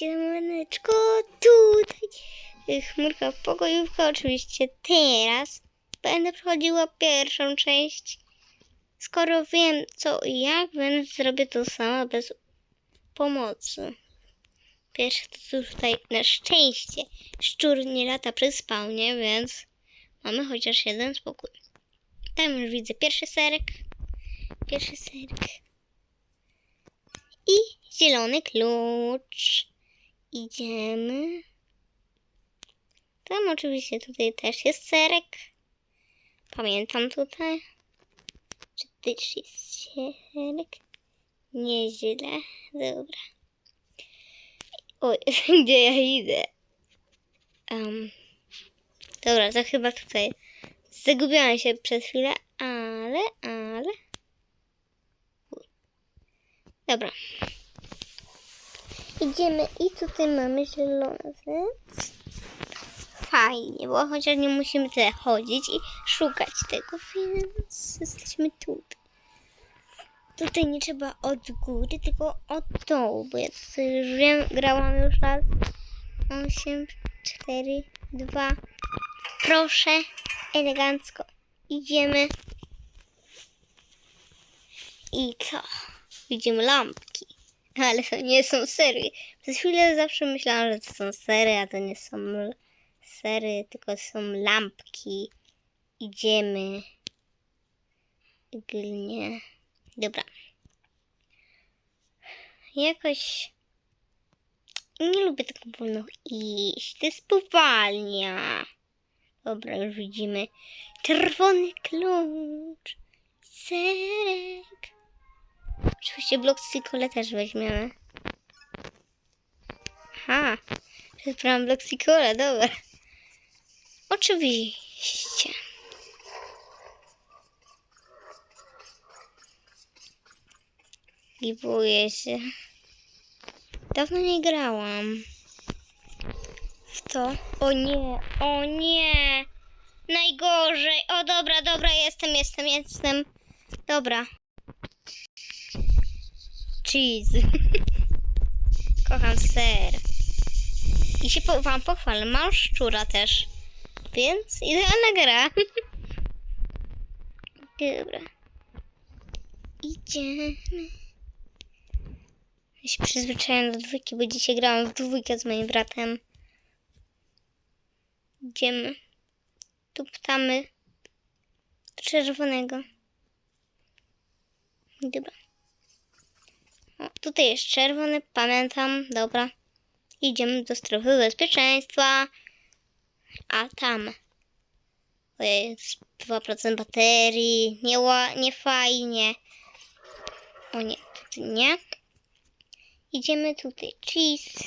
Patrzcie na maneczko, tutaj. Chmurka pokojówka, oczywiście teraz będę przechodziła pierwszą część. Skoro wiem co i jak, więc zrobię to sama bez pomocy. Pierwsze to tutaj na szczęście szczur nie lata przy spawnie, więc mamy chociaż jeden spokój. Tam już widzę pierwszy serek. Pierwszy serek. I zielony klucz. Idziemy. Tam oczywiście tutaj też jest serek. Pamiętam tutaj. Czy też jest serek? Nieźle. Dobra. Oj, gdzie ja idę? Um, dobra, to chyba tutaj. Zagubiłam się przez chwilę, ale, ale. Dobra. Idziemy i tutaj mamy zielony, fajnie, bo chociaż nie musimy tutaj chodzić i szukać tego, więc jesteśmy tutaj. Tutaj nie trzeba od góry, tylko od dołu, bo ja tutaj grałam już raz. 8, 4, 2. Proszę, elegancko. Idziemy. I co? Widzimy lampki. Ale to nie są sery. Przez chwilę zawsze myślałam, że to są sery, a to nie są sery, tylko są lampki. Idziemy. Ogólnie. Dobra. Jakoś nie lubię tak wolno iść. To jest powalnia. Dobra, już widzimy. Czerwony klucz. Serek. Oczywiście blok Sikole też weźmiemy. Aha. Wybrałam blok Sikole, dobra. Oczywiście. Gibuję się. Dawno nie grałam. W to. O nie, o nie. Najgorzej. O dobra, dobra, jestem, jestem, jestem. Dobra. Cheese. Kocham ser. I się po, wam pochwalę, mam szczura też. Więc idealna gra. Dobra. Idziemy. Ja się przyzwyczaiłam do dwójki, bo dzisiaj grałam w dwójkę z moim bratem. Idziemy. Tu ptamy czerwonego. Dobra. O, tutaj jest czerwony, pamiętam. Dobra. Idziemy do strefy bezpieczeństwa. A tam. Ojej, 2% baterii. Nie, nie fajnie. O nie, tutaj nie. Idziemy tutaj. Cheese.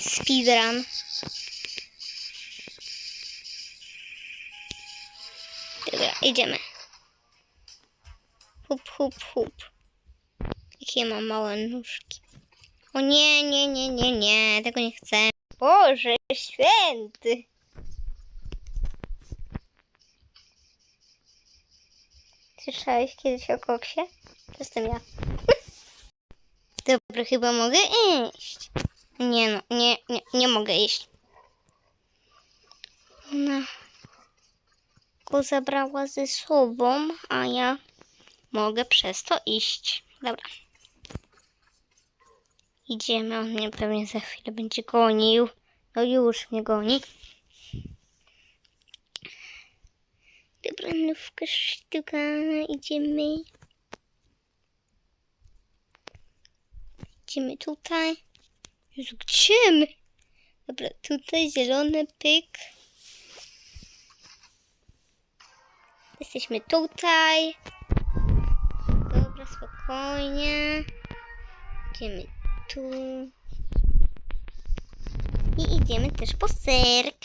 Speedrun. Dobra, idziemy. Hup, hup, hup. Jakie mam małe nóżki. O nie, nie, nie, nie, nie. Tego nie chcę. Boże święty. Słyszałeś kiedyś o koksie? To jestem ja. Dobra, chyba mogę iść. Nie no, nie, nie, nie mogę iść. Ona go zabrała ze sobą, a ja mogę przez to iść. Dobra. Idziemy, on mnie pewnie za chwilę będzie gonił. No już mnie goni. Dobra, nówka sztuka, idziemy. Idziemy tutaj. Jezu, gdzie my? Dobra, tutaj zielony pyk. Jesteśmy tutaj. Dobra, spokojnie. Idziemy tu. I idziemy też po serek.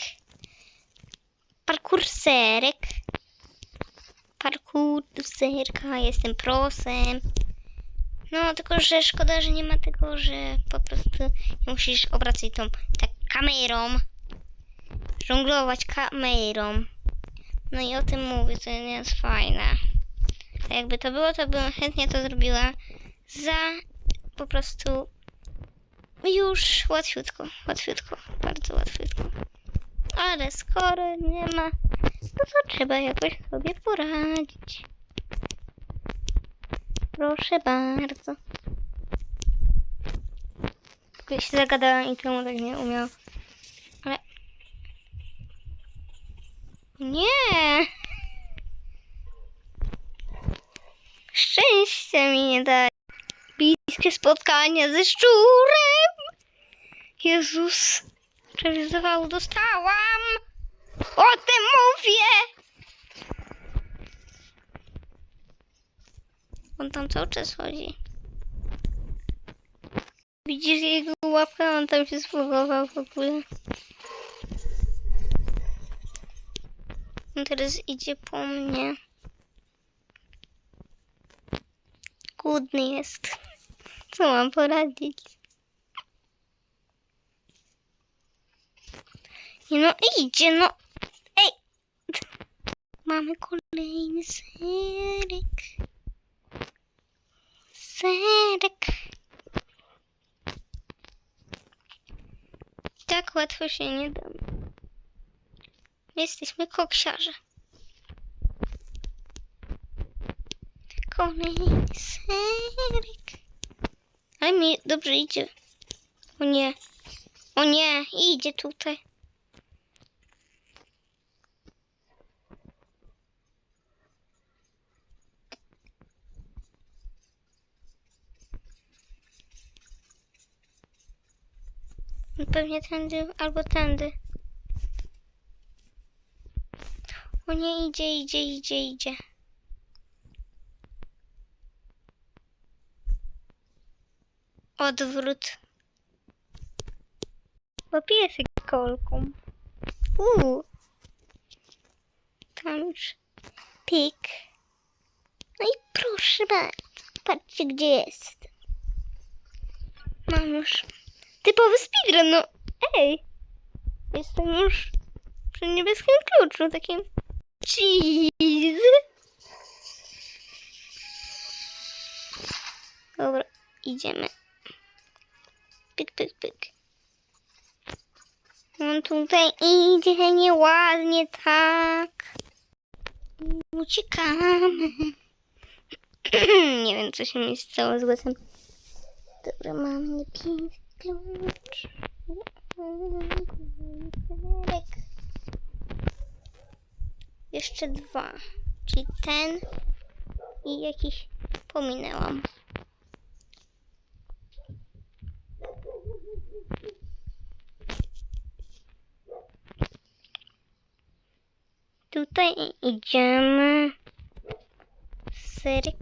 Parkour serek. Parkour do serka. Jestem prosem. No, tylko że szkoda, że nie ma tego, że po prostu musisz obracać tą tak kamerą. Żonglować kamerą. No i o tym mówię, to nie jest fajne. Jakby to było, to bym chętnie to zrobiła za po prostu już łatwiutko, łatwiutko, bardzo łatwiutko. Ale skoro nie ma, no to trzeba jakoś sobie poradzić. Proszę bardzo. Tylko się zagadałam i czemu tak nie umiał. Ale... Nie! Szczęście mi nie da. Bliskie spotkanie ze szczurem! Jezus! Prawie zawału dostałam! O tym mówię! On tam cały czas chodzi. Widzisz jego łapkę? On tam się spróbował w ogóle. On teraz idzie po mnie. Głodny jest. Co mam poradzić? No, idzie, no. Ej! Mamy kolejny serek. Serek. Tak łatwo się nie dam. Jesteśmy koksiarze. Kolejny serek. Ale mi dobrze idzie. O nie. O nie, idzie tutaj. Pewnie tędy albo tędy. O nie, idzie, idzie, idzie, idzie. Odwrót. Bo piesek kolką. Uuu. Tam już pik. No i proszę bardzo. Patrzcie, gdzie jest. Mam już typowy speedrun, no ej. Jestem już przy niebieskim kluczu, takim cheese. Dobra, idziemy. Pyk, pyk, pyk. On tutaj idzie nieładnie, tak. Uciekamy. Nie wiem, co się mi stało z głosem. Dobra, mam niebieskich klucz. Jeszcze dwa. Czyli ten i jakiś pominęłam. Tutaj idziemy. Serek.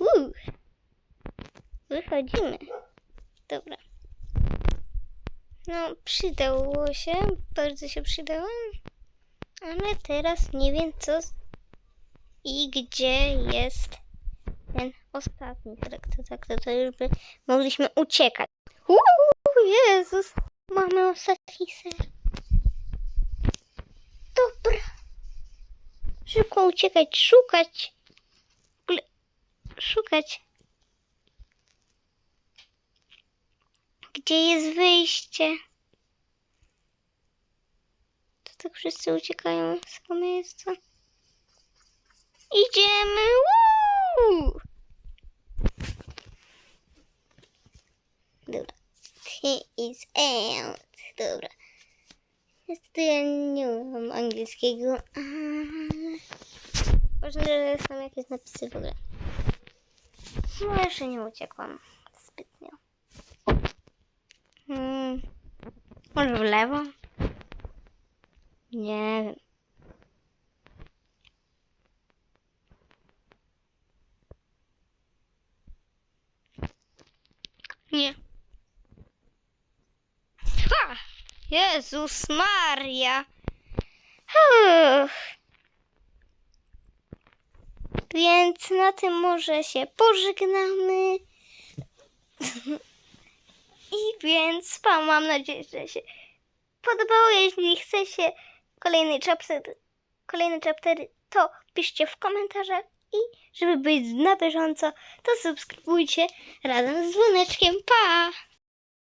Uuu. Wychodzimy. Dobra. No, przydało się. Bardzo się przydało. Ale teraz nie wiem co i gdzie jest ten ostatni serek. To tak, to, to już by mogliśmy uciekać. Uuu, Jezus. Mamy ostatni ser. Dobra. Szybko uciekać, szukać. Szukać. Gdzie jest wyjście? To tak wszyscy uciekają z miejsca. Idziemy! Woo! Dobra. He is out. Dobra. Niestety ja nie umiem angielskiego, ale... Ważne, że są jakieś napisy w ogóle. No, jeszcze nie uciekłam zbytnio. Hmm. Może w lewo? Nie wiem. Nie. Jezus Maria! Więc na tym może się pożegnamy. I więc pa, mam nadzieję, że się podobało. Jeśli chce się kolejny chapter, kolejny chapter, to piszcie w komentarzach. I żeby być na bieżąco, to subskrybujcie razem z dzwoneczkiem. Pa!